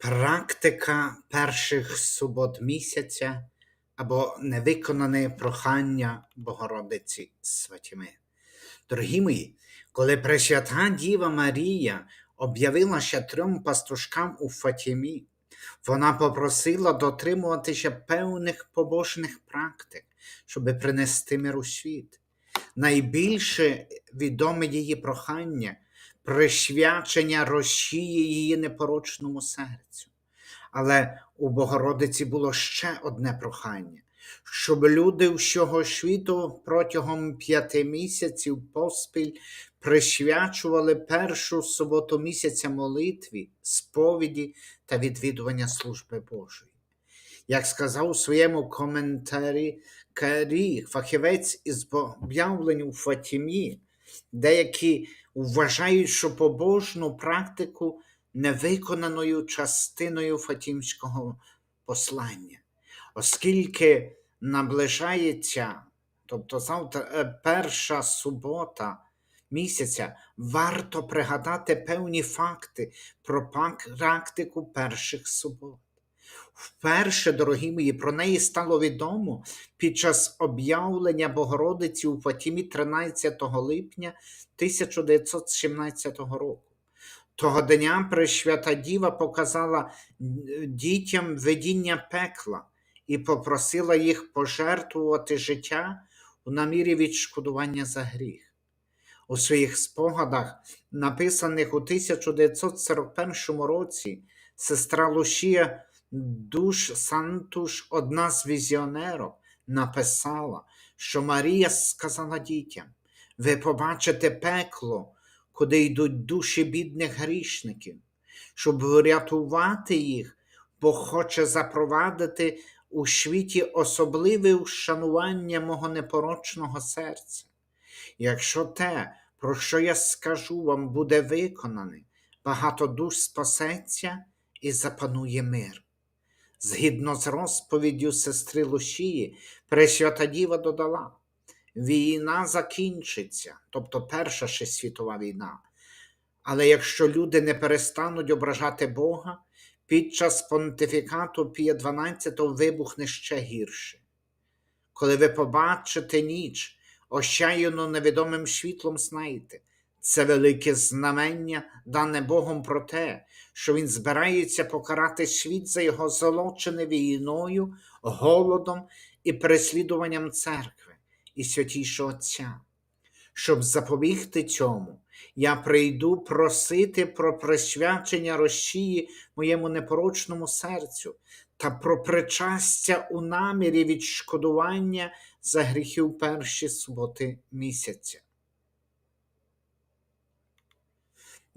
Практика перших субот місяця або невиконане прохання Богородиці Святіми. Дорогі мої, коли Пресвята Діва Марія об'явилася трьом пастушкам у Фатімі, вона попросила дотримуватися певних побожних практик, щоб принести мир у світ. Найбільше відоме її прохання присвячення розчії її непорочному серцю. Але у Богородиці було ще одне прохання, щоб люди всього світу протягом п'яти місяців поспіль присвячували першу суботу місяця молитві, сповіді та відвідування служби Божої. Як сказав у своєму коментарі Карі, фахівець із об'явлень у Фатімі, деякі вважають, що побожну практику невиконаною частиною Фатімського послання, оскільки наближається, тобто завтра е, перша субота місяця, варто пригадати певні факти про практику перших субот. Вперше, дорогі мої, про неї стало відомо під час об'явлення Богородиці у Фатімі 13 липня 1917 року. Того дня Пресвята Діва показала дітям видіння пекла і попросила їх пожертвувати життя у намірі відшкодування за гріх. У своїх спогадах, написаних у 1941 році, сестра Лушія Душ Сантуш, одна з візіонерок, написала, що Марія сказала дітям: ви побачите пекло, куди йдуть душі бідних грішників, щоб врятувати їх, бо хоче запровадити у світі особливе вшанування мого непорочного серця. Якщо те, про що я скажу вам, буде виконане, багато душ спасеться і запанує мир. Згідно з розповіддю сестри Лушії, Пресвята Діва додала: війна закінчиться, тобто Перша ще світова війна. Але якщо люди не перестануть ображати Бога, під час понтифікату Пія 12 вибухне ще гірше. Коли ви побачите ніч, ощаяну невідомим світлом, знайте, це велике знамення, дане Богом про те, що Він збирається покарати світ за його золочене війною, голодом і переслідуванням церкви і святішого Отця. Щоб запобігти цьому, я прийду просити про присвячення розчії моєму непорочному серцю та про причастя у намірі відшкодування за гріхів перші суботи місяця.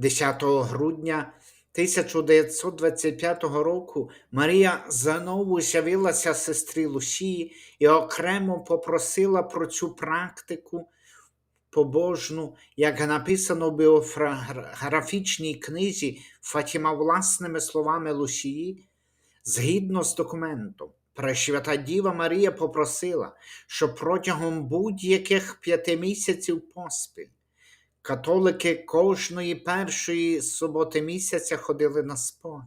10 грудня 1925 року Марія знову з'явилася сестрі Лусії і окремо попросила про цю практику побожну, як написано в біографічній книзі Фатіма власними словами Лусії, згідно з документом. Пресвята Діва Марія попросила, щоб протягом будь-яких п'яти місяців поспіль Католики кожної першої суботи місяця ходили на сповідь,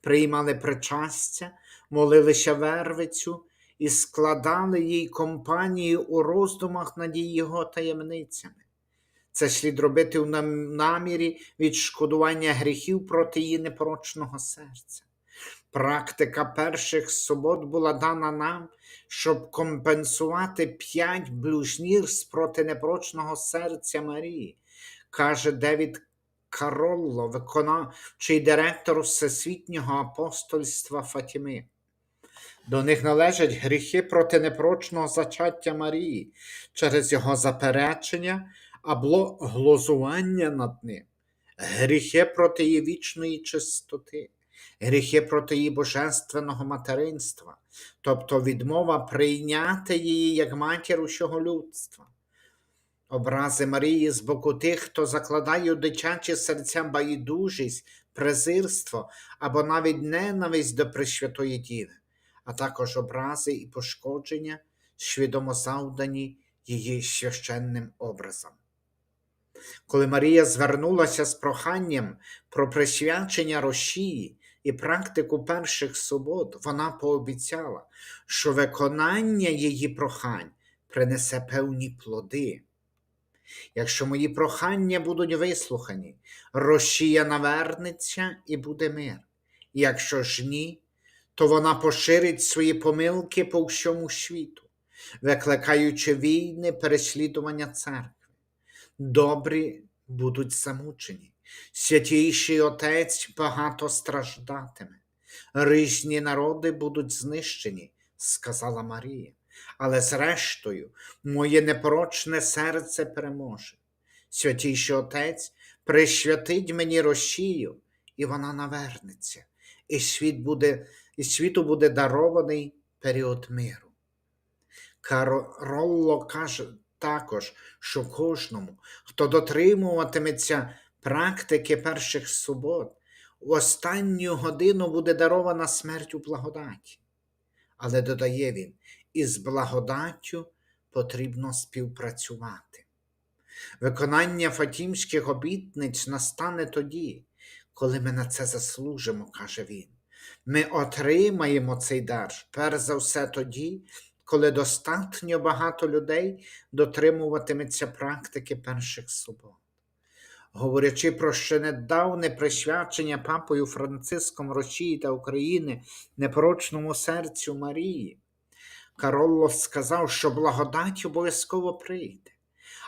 приймали причастя, молилися вервицю і складали їй компанію у роздумах над його таємницями. Це слід робити в намірі відшкодування гріхів проти її непорочного серця. Практика перших субот була дана нам, щоб компенсувати п'ять блюзнірств проти непорочного серця Марії, каже Девід Каролло, виконавчий директор Всесвітнього апостольства Фатіми. До них належать гріхи проти непорочного зачаття Марії через його заперечення або глузування над ним, гріхи проти її вічної чистоти, гріхи проти її божественного материнства, тобто відмова прийняти її як матір усього людства. Образи Марії з боку тих, хто закладає у дитячі серця байдужість, презирство або навіть ненависть до Пресвятої Діви, а також образи і пошкодження, свідомо завдані її священним образом. Коли Марія звернулася з проханням про присвячення Росії, і практику перших субот, вона пообіцяла, що виконання її прохань принесе певні плоди. Якщо мої прохання будуть вислухані, Росія навернеться і буде мир. Якщо ж ні, то вона поширить свої помилки по всьому світу, викликаючи війни, переслідування церкви. Добрі будуть замучені, святійший Отець багато страждатиме, різні народи будуть знищені, сказала Марія. Але зрештою, моє непорочне серце переможе. Святійший Отець присвятить мені Росію, і вона навернеться, і світ буде, і світу буде дарований період миру. Каролло каже також, що кожному, хто дотримуватиметься практики перших субот, в останню годину буде дарована смерть у благодаті. Але додає він, із благодаттю потрібно співпрацювати. Виконання фатімських обітниць настане тоді, коли ми на це заслужимо, каже він. Ми отримаємо цей дар, перш за все тоді, коли достатньо багато людей дотримуватиметься практики перших субот. Говорячи про ще недавне присвячення папою Франциском Росії та України непорочному серцю Марії, Каролло сказав, що благодать обов'язково прийде.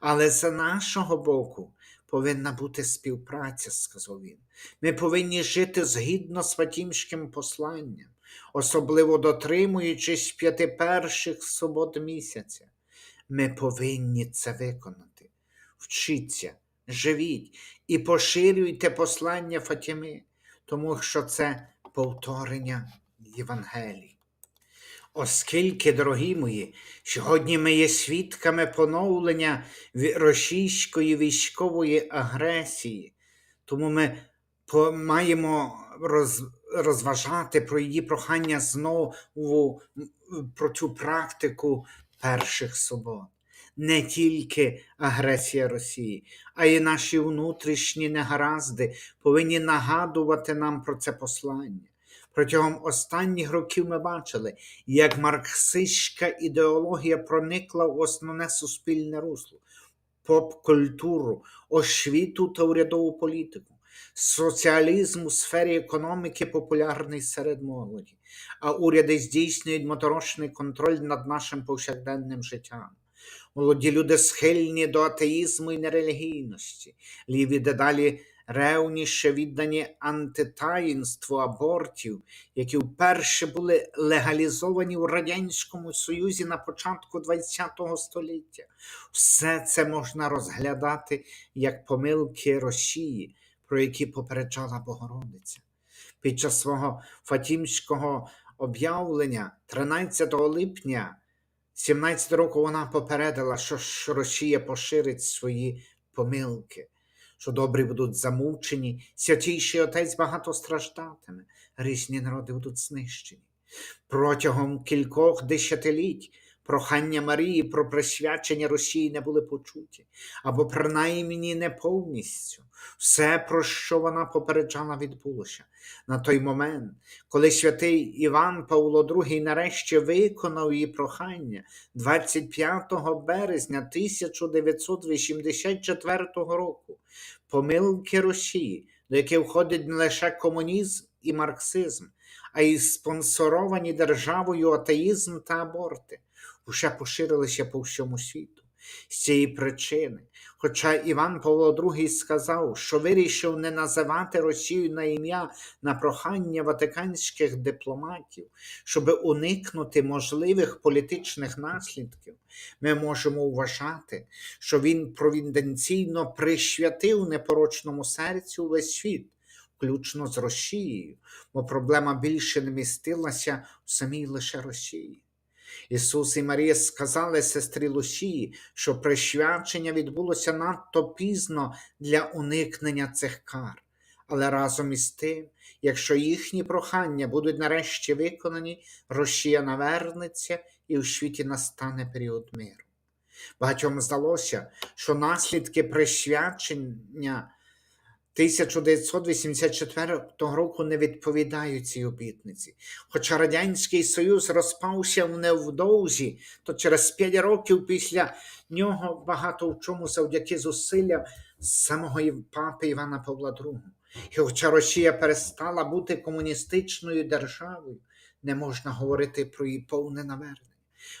Але з нашого боку повинна бути співпраця, сказав він. Ми повинні жити згідно з Фатімським посланням, особливо дотримуючись п'яти перших субот місяця. Ми повинні це виконати. Вчіться, живіть і поширюйте послання Фатіми, тому що це повторення Євангелії. Оскільки, дорогі мої, сьогодні ми є свідками поновлення російської військової агресії, тому ми маємо роз, розважати про її прохання знову про цю практику перших субот. Не тільки агресія Росії, а й наші внутрішні негаразди повинні нагадувати нам про це послання. Протягом останніх років ми бачили, як марксистська ідеологія проникла в основне суспільне русло, поп-культуру, освіту та урядову політику. Соціалізм у сфері економіки популярний серед молоді, а уряди здійснюють моторошний контроль над нашим повсякденним життям. Молоді люди схильні до атеїзму і нерелігійності, ліві дедалі ревніше віддані антитаїнству абортів, які вперше були легалізовані у Радянському Союзі на початку ХХ століття. Все це можна розглядати як помилки Росії, про які попереджала Богородиця. Під час свого фатімського об'явлення 13 липня 17 року вона попередила, що Росія поширить свої помилки, що добрі будуть замучені, святійший отець багато страждатиме, різні народи будуть знищені. Протягом кількох десятиліть прохання Марії про присвячення Росії не були почуті, або принаймні не повністю. Все, про що вона попереджала, відбулося. На той момент, коли святий Іван Павло II нарешті виконав її прохання 25 березня 1984 року, помилки Росії, до яких входить не лише комунізм і марксизм, а й спонсоровані державою атеїзм та аборти, вже поширилися по всьому світу. З цієї причини, хоча Іван Павло II сказав, що вирішив не називати Росію на ім'я на прохання ватиканських дипломатів, щоб уникнути можливих політичних наслідків, ми можемо вважати, що він провіденційно присвятив непорочному серцю весь світ, включно з Росією, бо проблема більше не містилася в самій лише Росії. Ісус і Марія сказали сестрі Лусії, що присвячення відбулося надто пізно для уникнення цих кар. Але разом із тим, якщо їхні прохання будуть нарешті виконані, Росія навернеться і у світі настане період миру. Багатьом здалося, що наслідки присвячення 1984 року не відповідають цій обітниці. Хоча Радянський Союз розпався невдовзі, то через 5 років після нього багато в чому завдяки зусиллям самого папи Івана Павла II. І хоча Росія перестала бути комуністичною державою, не можна говорити про її повне навернення.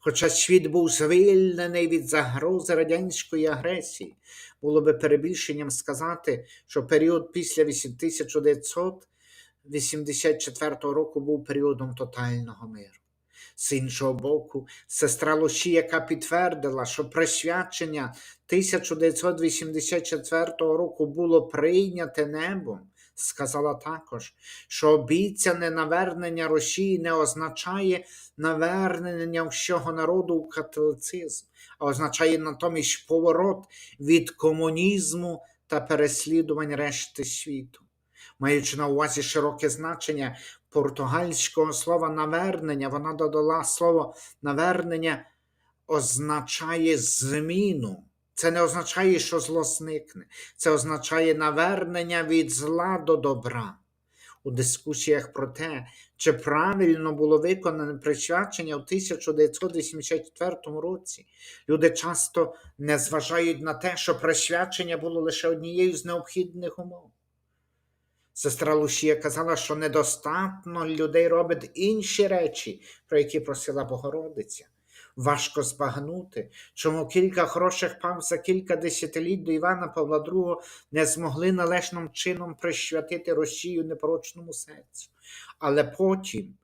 Хоча світ був звільнений від загрози радянської агресії, було би перебільшенням сказати, що період після 1984 року був періодом тотального миру. З іншого боку, сестра Луші, яка підтвердила, що присвячення 1984 року було прийняте небом, сказала також, що обіцяне навернення Росії не означає навернення всього народу у католицизм, а означає натомість поворот від комунізму та переслідувань решти світу. Маючи на увазі широке значення португальського слова навернення, вона додала слово навернення означає зміну. Це не означає, що зло зникне. Це означає навернення від зла до добра. У дискусіях про те, чи правильно було виконане присвячення у 1984 році, люди часто не зважають на те, що присвячення було лише однією з необхідних умов. Сестра Лушія казала, що недостатньо людей робить інші речі, про які просила Богородиця. Важко збагнути, чому кілька хороших пав за кілька десятиліть до Івана Павла II не змогли належним чином присвятити Росію непорочному серцю. Але потім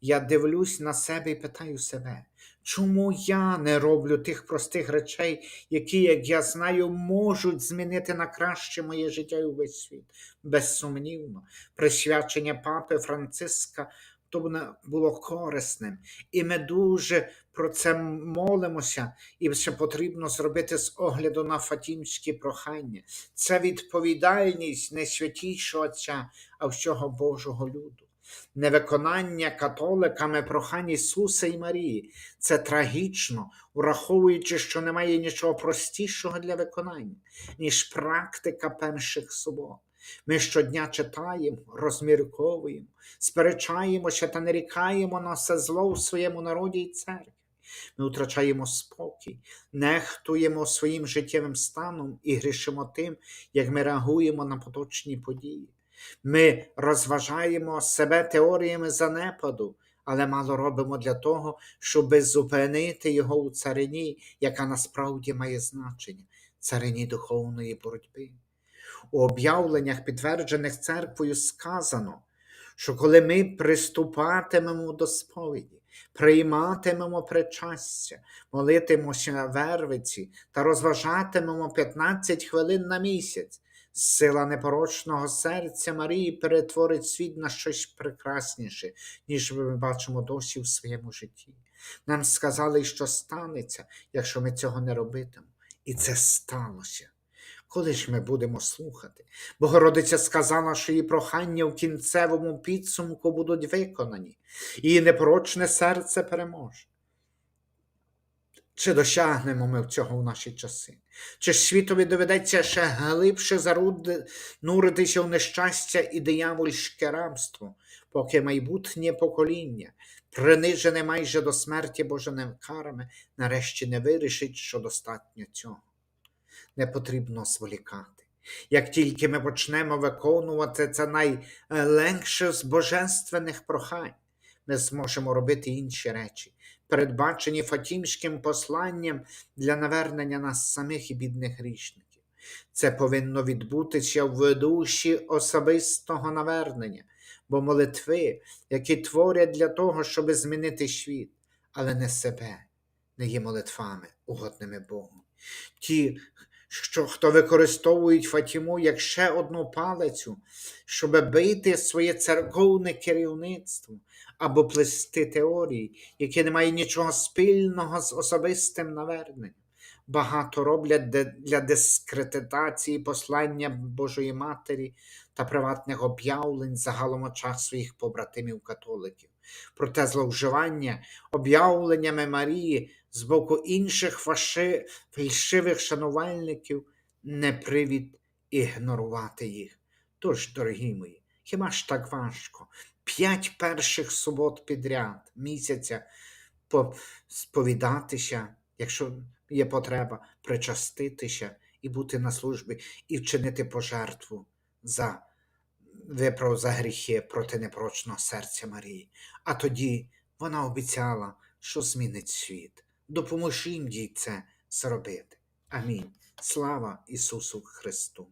я дивлюсь на себе і питаю себе, чому я не роблю тих простих речей, які, як я знаю, можуть змінити на краще моє життя і увесь світ. Безсумнівно, присвячення папи Франциска то воно було корисним. І ми дуже про це молимося, і ще потрібно зробити з огляду на фатімські прохання. Це відповідальність не святішого Отця, а всього Божого люду. Невиконання католиками прохань Ісуса і Марії це трагічно, враховуючи, що немає нічого простішого для виконання, ніж практика перших субот. Ми щодня читаємо, розмірковуємо, сперечаємося та нарікаємо на все зло у своєму народі і церкві. Ми втрачаємо спокій, нехтуємо своїм життєвим станом і грішимо тим, як ми реагуємо на поточні події. Ми розважаємо себе теоріями занепаду, але мало робимо для того, щоб зупинити його у царині, яка насправді має значення царині духовної боротьби. У об'явленнях, підтверджених церквою, сказано, що коли ми приступатимемо до сповіді, прийматимемо причастя, молитимося вервиці та розважатимемо 15 хвилин на місяць, сила непорочного серця Марії перетворить світ на щось прекрасніше, ніж ми бачимо досі в своєму житті. Нам сказали, що станеться, якщо ми цього не робитимемо. І це сталося. Коли ж ми будемо слухати? Богородиця сказала, що її прохання в кінцевому підсумку будуть виконані, її непорочне серце переможе. Чи досягнемо ми цього в наші часи? Чи ж світові доведеться ще глибше зануритися в нещастя і диявольське рабство, поки майбутнє покоління, принижене майже до смерті Божими карами, нарешті не вирішить, що достатньо цього? Не потрібно зволікати. Як тільки ми почнемо виконувати це найлегше з божественних прохань, ми зможемо робити інші речі, передбачені Фатімським посланням для навернення нас самих і бідних грішників. Це повинно відбутися в душі особистого навернення, бо молитви, які творять для того, щоб змінити світ, але не себе, не є молитвами, угодними Богу. Ті, що хто використовують Фатіму як ще одну палицю, щоб бити своє церковне керівництво або плести теорії, які не мають нічого спільного з особистим наверненням. Багато роблять для дискредитації послання Божої Матері та приватних об'явлень загалом очах своїх побратимів-католиків. Проте зловживання об'явленнями Марії з боку інших фальшивих шанувальників не привід ігнорувати їх. Тож, дорогі мої, хіба ж так важко? П'ять перших субот підряд місяця сповідатися, якщо є потреба, причаститися і бути на службі, і вчинити пожертву за виправ за гріхи проти непрочного серця Марії. А тоді вона обіцяла, що змінить світ. Допоможім їй це зробити. Амінь. Слава Ісусу Христу!